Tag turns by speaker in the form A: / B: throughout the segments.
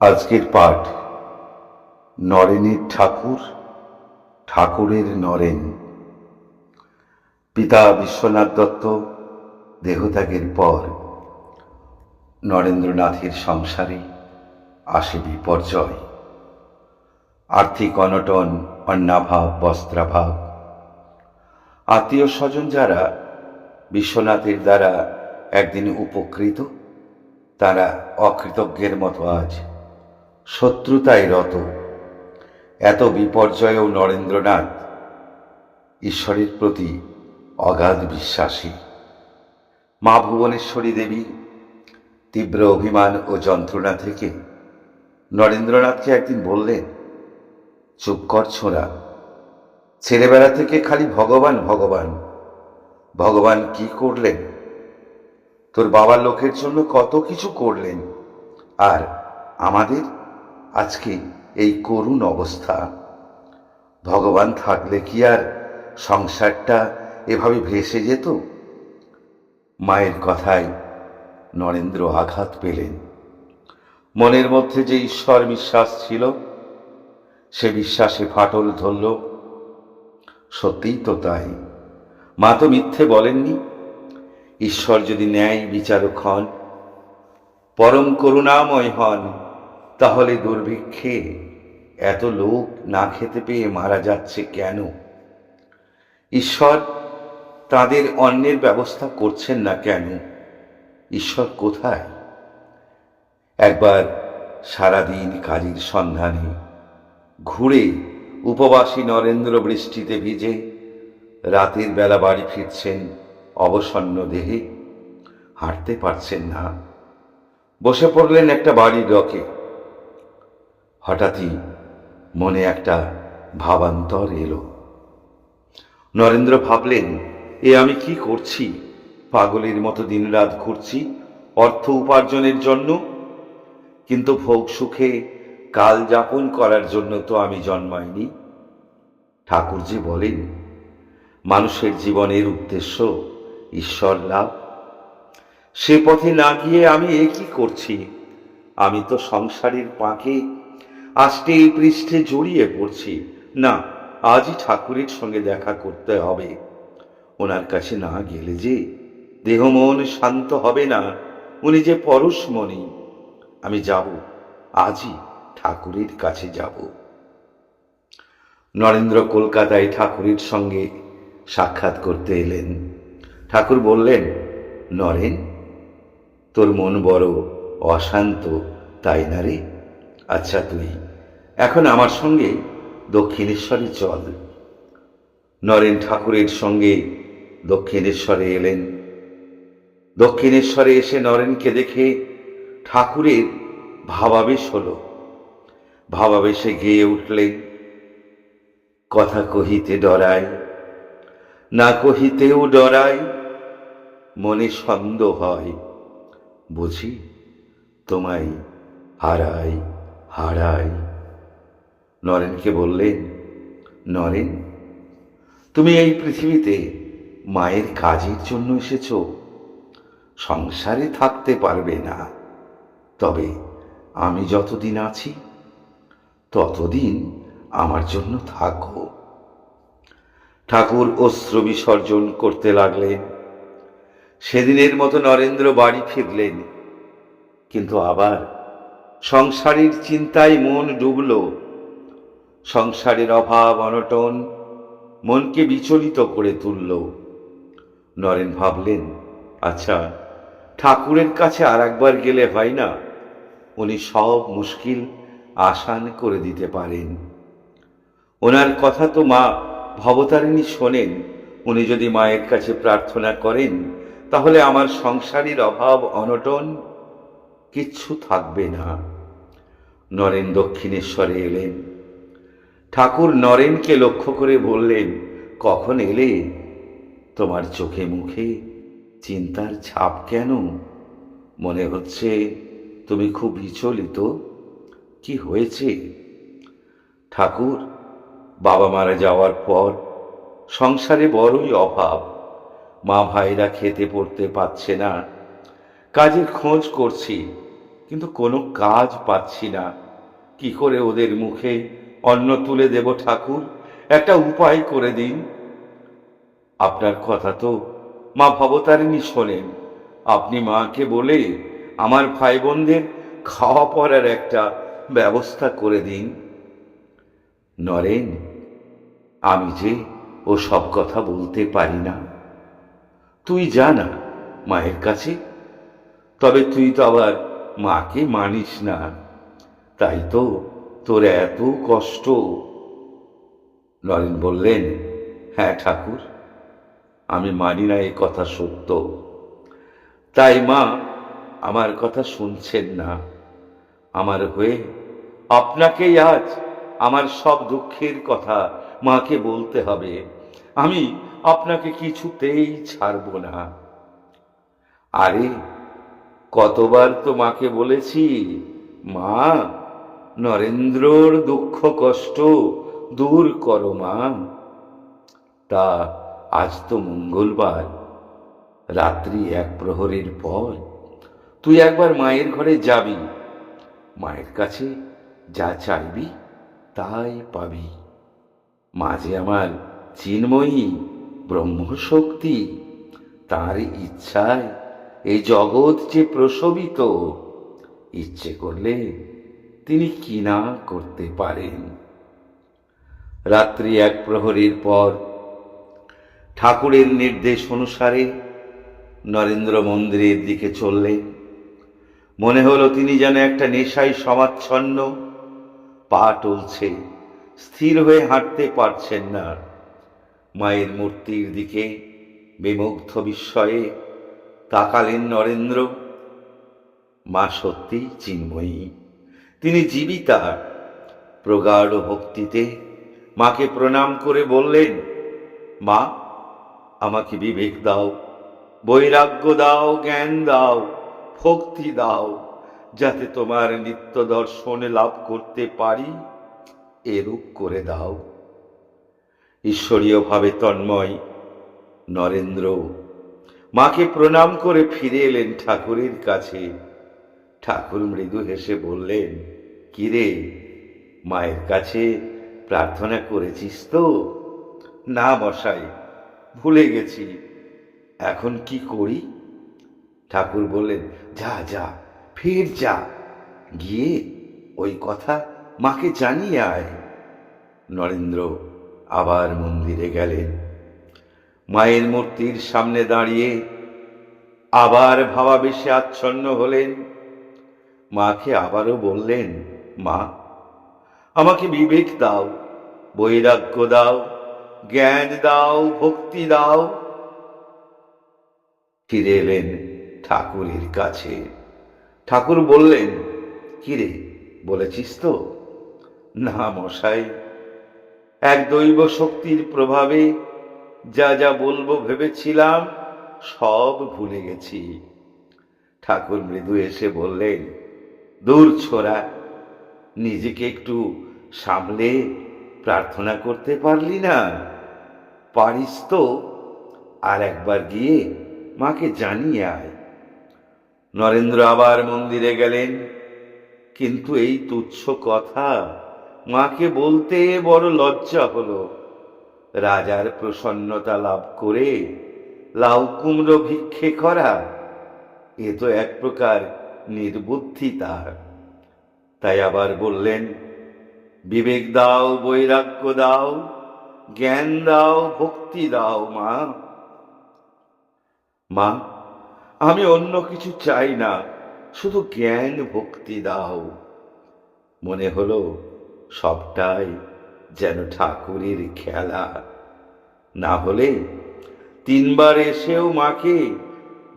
A: আজকের পাঠ। নরেনের ঠাকুর, ঠাকুরের নরেন। পিতা বিশ্বনাথ দত্ত, দেহত্যাগের পর নরেন্দ্রনাথের সংসারে আসে বিপর্যয়। আর্থিক অনটন, অন্নাভাব, বস্ত্রাভাব। আত্মীয় স্বজন যারা বিশ্বনাথের দ্বারা একদিন উপকৃত, তারা অকৃতজ্ঞের মতো আজ শত্রুতায় রত। এত বিপর্যয়েও নরেন্দ্রনাথ ঈশ্বরের প্রতি অগাধ বিশ্বাসী। মা ভুবনেশ্বরী দেবী তীব্র অভিমান ও যন্ত্রণা থেকে নরেন্দ্রনাথকে একদিন বললেন, চুপ কর ছোঁড়া। ছেলেবেলা থেকে খালি ভগবান ভগবান। ভগবান কি করলেন? তোর বাবার লোকের জন্য কত কিছু করলেন? আর আমাদের আজকে এই করুণ অবস্থা। ভগবান থাকলে কি আর সংসারটা এভাবে ভেসে যেত? মায়ের কথায় নরেন্দ্র আঘাত পেলেন। মনের মধ্যে যে ঈশ্বর বিশ্বাস ছিল, সে বিশ্বাসে ফাটল ধরল। সত্যিই তো তাই। মা তো মিথ্যে বলেননি। ঈশ্বর যদি ন্যায় বিচারক হন, পরম করুণাময় হন তাহলে দুর্ভিক্ষে এত লোক না খেতে পেয়ে মারা যাচ্ছে কেন? ঈশ্বর তাদের অন্যের ব্যবস্থা করছেন না কেন? ঈশ্বর কোথায়? একবার সারাদিন কাজের সন্ধানে ঘুরে উপবাসী নরেন্দ্র বৃষ্টিতে ভিজে রাতের বেলা বাড়ি ফিরছেন অবসন্ন দেহে। হাঁটতে পারছেন না। বসে পড়লেন একটা বাড়ির রকে। হঠাৎই মনে একটা ভাবান্তর এলো। নরেন্দ্র ভাবলেন, এ আমি কি করছি? পাগলের মতো দিনরাত ঘুরছি, অর্থ উপার্জনের জন্য? কিন্তু ভোগ সুখে কাল যাপন করার জন্য তো আমি জন্মাইনি। ঠাকুরজি বলেন, মানুষের জীবনের উদ্দেশ্য ঈশ্বর লাভ। সে পথে না গিয়ে আমি এ কি করছি? আমি তো সংসারের পাকে আষ্টে পৃষ্ঠে জড়িয়ে পড়ছি। না, আজই ঠাকুরের সঙ্গে দেখা করতে হবে। ওনার কাছে না গেলে যে দেহ মন শান্ত হবে না। উনি যে পরশমণি। আমি যাব, আজই ঠাকুরের কাছে যাব। নরেন্দ্র কলকাতায় ঠাকুরের সঙ্গে সাক্ষাৎ করতে এলেন। ঠাকুর বললেন, নরেন, তোর মন বড় অশান্ত, তাই না রে? আচ্ছা তুই এখন আমার সঙ্গে দক্ষিণেশ্বরে চল। নরেন ঠাকুরের সঙ্গে দক্ষিণেশ্বরে এলেন। দক্ষিণেশ্বরে এসে নরেনকে দেখে ঠাকুরের ভাবাবেশ হল। ভাবাবেশে গেয়ে উঠলেন। কথা কহিতে ডরায়, না কহিতেও ডরায়, মনে সন্দেহ হয়, বুঝি তোমায় হারাই হারাই নরেনকে বললেন নরেন, তুমি এই পৃথিবীতে মায়ের কাজের জন্য এসেছ। সংসারে থাকতে পারবে না। তবে আমি যতদিন আছি, ততদিন আমার জন্য থাকো। ঠাকুর অস্ত্র বিসর্জন করতে লাগলেন। সেদিনের মতো নরেন্দ্র বাড়ি ফিরলেন। কিন্তু আবার সংসারের চিন্তায় মন ডুবল। সংসারের অভাব অনটন, মনকে বিচলিত করে তুলল। নরেন ভাবলেন আচ্ছা ঠাকুরের কাছে আর একবার গেলে হয় না? উনি সব মুশকিল আসান করে দিতে পারেন। ওনার কথা তো মা ভবতারিণী শোনেন। উনি যদি মায়ের কাছে প্রার্থনা করেন, তাহলে আমার সংসারের অভাব অনটন কিচ্ছু থাকবে না। নরেন দক্ষিণেশ্বরে এলেন। ঠাকুর নরেনকে লক্ষ্য করে বললেন, কখন এলে? তোমার চোখে মুখে চিন্তার ছাপ কেন? মনে হচ্ছে তুমি খুব বিচলিত। কি হয়েছে? ঠাকুর, বাবা মারা যাওয়ার পর সংসারে বড়ই অভাব। মা ভাইরা খেতে পড়তে পাচ্ছে না। কাজের খোঁজ করছি, কিন্তু কোনো কাজ পাচ্ছি না। কি করে ওদের মুখে অন্ন তুলে দেব ঠাকুর। একটা উপায় করে দিন। আপনার কথা তো মা ভবতারিণী শোনেন। আপনি মাকে বলে আমার ভাই বোনদের খাওয়া পড়ার একটা ব্যবস্থা করে দিন। নরেন, আমি যে ও সব কথা বলতে পারি না। তুই যা না মায়ের কাছে। তবে তুই তো আবার মাকে মানিস না। তাই তো তোর এত কষ্ট। নরেন বললেন হ্যাঁ ঠাকুর, আমি মানি না এই কথা সত্য। তাই মা, আমার কথা শুনছেন না। আমার হয়ে আপনাকেই আজ আমার সব দুঃখের কথা মাকে বলতে হবে। আমি আপনাকে কিছুতেই ছাড়ব না। আরে, কতবার তো মাকে বলেছি, মা নরেন্দ্রর দুঃখ কষ্ট দূর করো মা। তা আজ তো মঙ্গলবার, রাত্রি এক প্রহরের পর। তুই একবার মায়ের ঘরে যাবি, মায়ের কাছে যা চাইবি তাই পাবি। মাঝে আমার চিন্ময়ী, ব্রহ্মশক্তি, তার ইচ্ছায় এই জগৎ যে প্রসবিত ইচ্ছে করলে তিনি কি না করতে পারেন? রাত্রি এক প্রহরের পর ঠাকুরের নির্দেশ অনুসারে নরেন্দ্র মন্দিরের দিকে চললেন মনে হলো তিনি যেন একটা নেশায় সমাচ্ছন্ন। পা টলছে, স্থির হয়ে হাঁটতে পারছেন না। মায়ের মূর্তির দিকে বিমুগ্ধ বিস্ময়ে তাকালেন নরেন্দ্র। মা সত্যি চিন্ময়ী। তিনি জীবিতা প্রগাঢ় ভক্তিতে মাকে প্রণাম করে বললেন, মা, আমাকে বিবেক দাও, বৈরাগ্য দাও, জ্ঞান দাও, ভক্তি দাও, যাতে তোমার নিত্য দর্শন লাভ করতে পারি, এরূপ করে দাও। ঈশ্বরীয়ভাবে তন্ময়, নরেন্দ্র, মাকে প্রণাম করে ফিরে এলেন ঠাকুরের কাছে। ঠাকুর মৃদু হেসে বললেন কিরে, মায়ের কাছে প্রার্থনা করেছিস তো? না মশাই, ভুলে গেছি। এখন কি করি? ঠাকুর বললেন, যা যা, ফের যা। গিয়ে ওই কথা মাকে জানিয়ে আয়। নরেন্দ্র আবার মন্দিরে গেলেন। মায়ের মূর্তির সামনে দাঁড়িয়ে আবার ভাবাবেশে আচ্ছন্ন হলেন। মাকে আবারও বললেন মা, আমাকে বিবেক দাও, বৈরাগ্য দাও, জ্ঞান দাও, ভক্তি দাও। ফিরে এলেন ঠাকুরের কাছে। ঠাকুর বললেন, কিরে, বলেছিস তো? না মশাই, এক দৈব শক্তির প্রভাবে যা যা বলব ভেবেছিলাম, সব ভুলে গেছি। ঠাকুর মৃদু এসে বললেন, দূর ছোড়া নিজেকে একটু সামলে প্রার্থনা করতে পারলি না। পারিস তো। আর একবার গিয়ে মাকে জানিয়ে আয়। নরেন্দ্র আবার মন্দিরে গেলেন। কিন্তু এই তুচ্ছ কথা মাকে বলতে বড় লজ্জা হলো। রাজার প্রসন্নতা লাভ করে লাউ কুমড়ো ভিক্ষে করা, এ তো এক প্রকার নির্বুদ্ধি তার। তাই আবার বললেন, বিবেক দাও, বৈরাগ্য দাও, জ্ঞান দাও, ভক্তি দাও, মা। মা, আমি অন্য কিছু চাই না, শুধু জ্ঞান, ভক্তি দাও। মনে হলো সবটাই যেন ঠাকুরের খেলা। না হলে তিনবার এসেও মাকে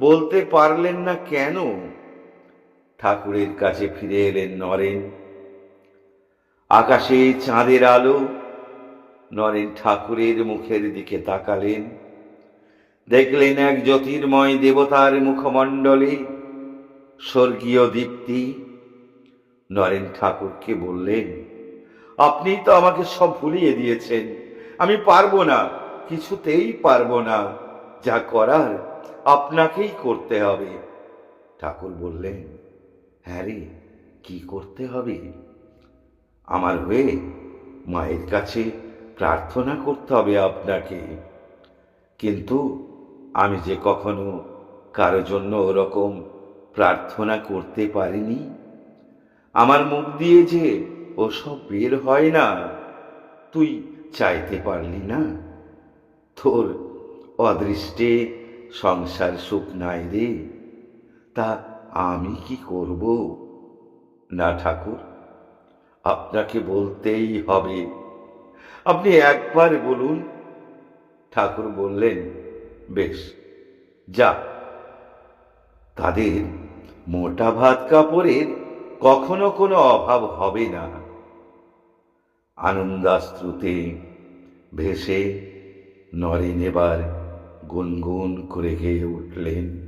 A: বলতে পারলেন না কেন? ঠাকুরের কাছে ফিরে এলেন নরেন। আকাশে চাঁদের আলো, নরেন ঠাকুরের মুখের দিকে তাকালেন। দেখলেন এক জ্যোতির্ময় দেবতার মুখমণ্ডলে স্বর্গীয় দীপ্তি। নরেন ঠাকুরকে বললেন, আপনি তো আমাকে সব ভুলিয়ে দিয়েছেন। আমি পারব না, কিছুতেই পারব না। যা করার আপনাকেই করতে হবে। ঠাকুর বললেন হ্যাঁ রে, কি করতে হবে? আমার হয়ে মায়ের কাছে প্রার্থনা করতে হবে আপনাকে। কিন্তু আমি যে কখনো কারও জন্য ওরকম প্রার্থনা করতে পারিনি। আমার মুখ দিয়ে যে ওসব বের হয় না, তুই চাইতে পারলি না। তোর অদৃষ্টে সংসার সুখ নাই রে। তা আমি কি করব? না, ঠাকুর, আপনাকে বলতেই হবে। আপনি একবার বলুন। ঠাকুর বললেন, বেশ, যা। তাদের মোটা ভাত কাপড়ের কখনো কোনো অভাব হবে না। আনন্দাশ্রুতে ভেসে নরেন এবার গুনগুন করে গেয়ে উঠলেন।